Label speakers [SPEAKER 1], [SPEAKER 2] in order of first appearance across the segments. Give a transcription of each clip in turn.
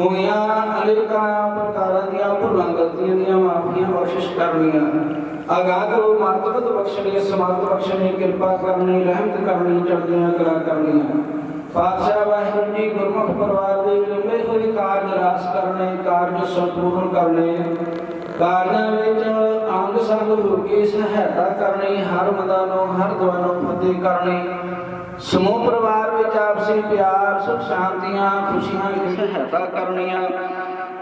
[SPEAKER 1] ਹੋਈਆਂ ਅਨੇਕਾਂ ਪ੍ਰਕਾਰਾਂ ਦੀਆਂ ਭੁੱਲਾਂ ਗਲਤੀਆਂ ਦੀਆਂ ਮਾਫੀਆਂ ਬਖਸ਼ਿਸ਼ ਕਰਨੀਆਂ। ਅਗਾਧੋ ਮਰਤਬਤ ਬਖਸ਼ਣੀ ਸਮਰਥ ਬਖਸ਼ਣੀ, ਕਿਰਪਾ ਕਰਨੀ, ਰਹਿਮਤ ਕਰਨੀ, ਚੜ੍ਹਦੀਆਂ ਕਲਾ ਕਰਨੀਆਂ। ਪਾਤਸ਼ਾਹ ਵਾਹਿਗੁਰੂ ਜੀ ਗੁਰਮੁਖ ਪਰਿਵਾਰ ਦੇ ਲੰਬੇ ਹੋਏ ਕਾਰਜ ਰਾਸ ਕਰਨੇ, ਕਾਰਜ ਸੰਪੂਰਨ ਕਰਨੇ। ਕਾਰਨਾਂ ਵਿੱਚ ਅੰਗ ਸੰਗ ਹੋ ਕੇ ਸਹਾਇਤਾ ਕਰਨੀ, ਹਰ ਮਦਾਂ ਨੂੰ ਹਰ ਦੁਆ ਨੂੰ ਫਤਿਹ ਕਰਨੀ। ਸਮੂਹ ਪਰਿਵਾਰ ਵਿੱਚ ਆਪਸੀ ਪਿਆਰ, ਸੁਖ ਸ਼ਾਂਤੀਆਂ, ਖੁਸ਼ੀਆਂ ਵਿੱਚ ਸਹਾਇਤਾ ਕਰਨੀਆਂ।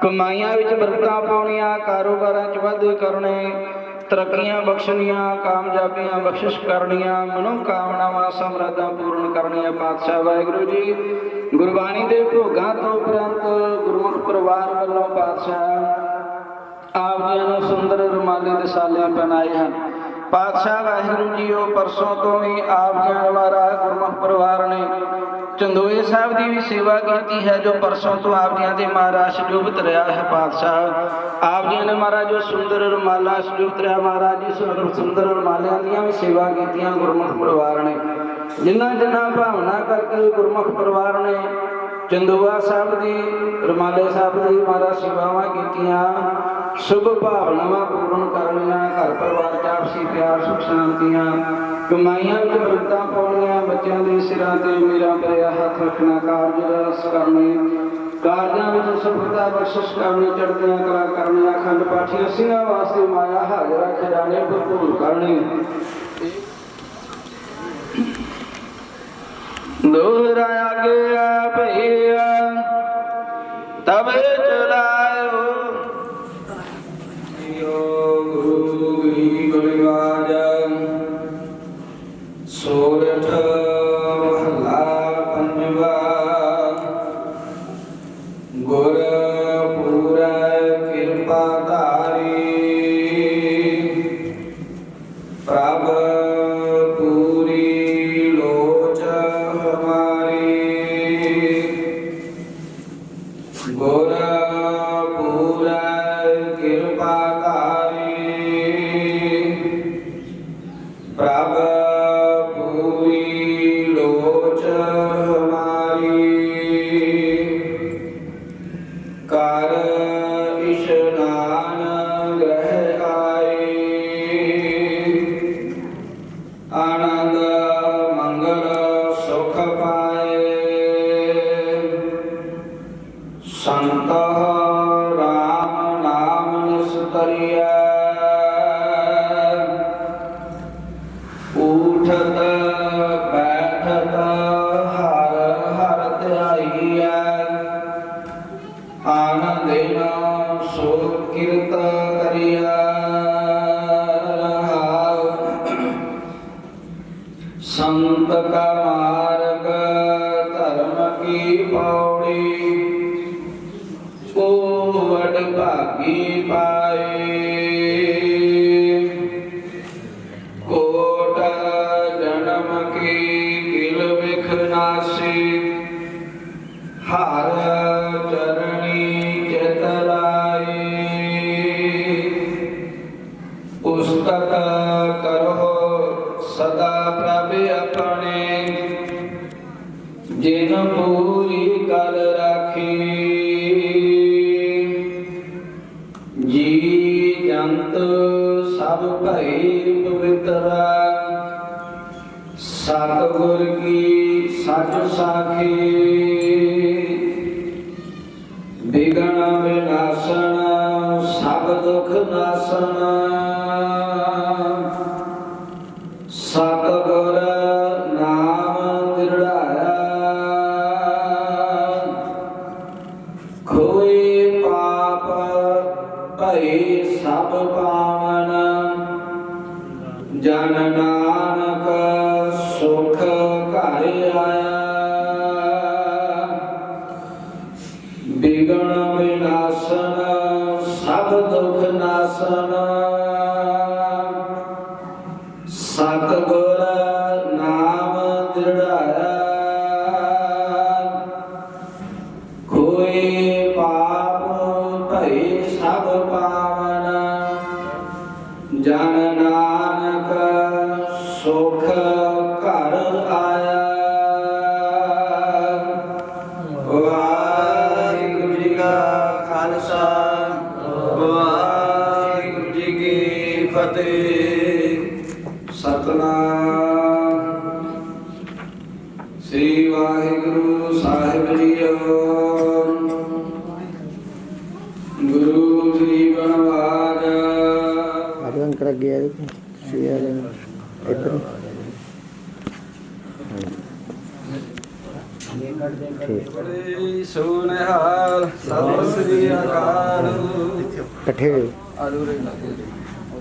[SPEAKER 1] ਕਮਾਈਆਂ ਵਿੱਚ ਬਰਕਤਾਂ ਪਾਉਣੀਆਂ, ਕਾਰੋਬਾਰਾਂ 'ਚ ਵਾਧੇ ਕਰਨੇ, ਤਰੱਕੀਆਂ ਬਖਸ਼ਣੀਆਂ, ਕਾਮਯਾਬੀਆਂ ਬਖਸ਼ਿਸ਼ ਕਰਨੀਆਂ ਮਨੋ ਕਾਮਨਾਵਾਂ ਸਮਰਾਦਾਂ ਪੂਰਨ ਕਰਨੀਆਂ ਪਾਤਸ਼ਾਹ ਵਾਹਿਗੁਰੂ ਜੀ। ਗੁਰਬਾਣੀ ਦੇ ਭੋਗਾਂ ਤੋਂ ਉਪਰੰਤ ਗੁਰਮੁਖ ਪਰਿਵਾਰ ਵੱਲੋਂ ਪਾਤਸ਼ਾਹ ਆਪ ਜੀ ਨੂੰ ਸੁੰਦਰ ਰੁਮਾਲੇ ਦੇ ਸਾਲੇ ਪਹਿਨਾਏ ਹਨ। ਪਾਤਸ਼ਾਹ ਵਾਹਿਗੁਰੂ ਜੀ ਉਹ ਪਰਸੋਂ ਤੋਂ ਵੀ ਆਪ ਜੀਆਂ ਮਹਾਰਾਜ ਗੁਰਮੁਖ ਪਰਿਵਾਰ ਨੇ ਚੰਦੋਏ ਸਾਹਿਬ ਦੀ ਵੀ ਸੇਵਾ ਕੀਤੀ ਹੈ, ਜੋ ਪਰਸੋਂ ਤੋਂ ਆਪ ਜੀਆਂ ਦੇ ਮਹਾਰਾਜ ਸ਼ੁਭਤ ਰਿਹਾ ਹੈ ਪਾਤਸ਼ਾਹ। ਆਪ ਜੀਆਂ ਨੇ ਮਹਾਰਾਜ ਜੋ ਸੁੰਦਰ ਰੁਮਾਲਾ ਸ਼ੁਭਤ ਰਿਹਾ, ਮਹਾਰਾਜ ਜੀ ਸੁੰਦਰ ਸੁੰਦਰ ਰੁਮਾਲਿਆਂ ਦੀਆਂ ਵੀ ਸੇਵਾ ਕੀਤੀਆਂ ਗੁਰਮੁਖ ਪਰਿਵਾਰ ਨੇ। ਜਿਨ੍ਹਾਂ ਜਿਨ੍ਹਾਂ ਭਾਵਨਾ ਕਰਕੇ ਗੁਰਮੁਖ ਪਰਿਵਾਰ ਨੇ ਚੰਦੋਆ ਸਾਹਿਬ ਦੀ, ਰੁਮਾਲੇ ਸਾਹਿਬ ਦੀ ਮਹਾਰਾਜ ਸੇਵਾਵਾਂ ਕੀਤੀਆਂ, ਸ਼ੁਭ ਭਾਵਨਾਵਾਂ ਪੂਰਨ ਕਰਨੀਆਂ ਘਰ ਪਰਿਵਾਰ ਆਪਸੀ ਪਿਆਰ, ਸੁਖ ਸ਼ਾਂਤੀਆਂ। ਕਮਾਈਆਂ ਵਿੱਚ ਬਰਕਤਾਂ ਪਾਉਣੀਆਂ, ਬੱਚਿਆਂ ਦੇ ਸਿਰਾਂ ਤੇ ਮੇਰਾ ਪਿਆ ਹੱਥ ਰੱਖਣਾ, ਕਾਰਜ ਰਸ ਕਰਨੇ। ਕਾਰਜਾਂ ਵਿੱਚ ਸਫਲਤਾ ਬਖਸ਼ਿਸ਼ ਕਰਨੀ, ਚੜ੍ਹਦੀਆਂ ਕਲਾ ਕਰਨੀ ਅਖੰਡ ਪਾਠੀ ਸਿੰਘਾਂ ਵਾਸਤੇ ਮਾਇਆ ਹਾਜ਼ਰਾ ਖਜ਼ਾਨੇ ਭਰਪੂਰ ਕਰਨੀ। ਦੋਹਰਾਇਆ ਗਿਆ ਭਈਆ, ਤਵੇ ਚਲਾਇਓ ਗੁਰ Uh. ਸੰਤ ਸਤਿਗੁਰ ਕੀ ਸੱਚ ਸਾਖੀ। ਬਿਗਨ ਵਿਨਾਸ਼ਨ ਸਭ ਦੁਖ ਨਾਸਨ ਘਰ ਆਇਆ। ਬਿਗਣ ਵਿਨਾਸ਼ਨ ਸਭ ਦੁਖ ਨਾਸਨ। ਸਤਿਗੁਰ ਨਾਮ ਦਿੜਾਇਆ ਕੋਈ ਪਾਪ ਭਈ ਸਭ ਪਾਵਨ। ਜਨ ਫਤਿਹ। ਸਤਨਾਮ। ਸ੍ਰੀ ਵਾਹਿਗੁਰੂ ਸਾਹਿਬ ਜੀਓ। ਗੁਰੂ ਜੀ ਬਣਵਾਜ
[SPEAKER 2] ਆਦੇ ਅੰਕਰ ਅੱਗੇ ਆ ਸੀ ਆ ਇੱਧਰ।
[SPEAKER 1] ਬੜੇ ਸੋਨਹਾਲ ਸਤਿ ਸ੍ਰੀ ਅਕਾਲ।
[SPEAKER 2] ਇਕੱਠੇ ਹੋਏ।
[SPEAKER 1] ਆਲੂ ਰੇ ਲੱਗੇ।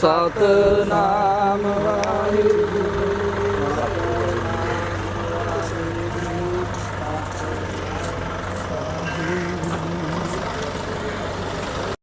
[SPEAKER 1] ਸਤਨਾਮ ਵਾਹਿਗੁਰੂ।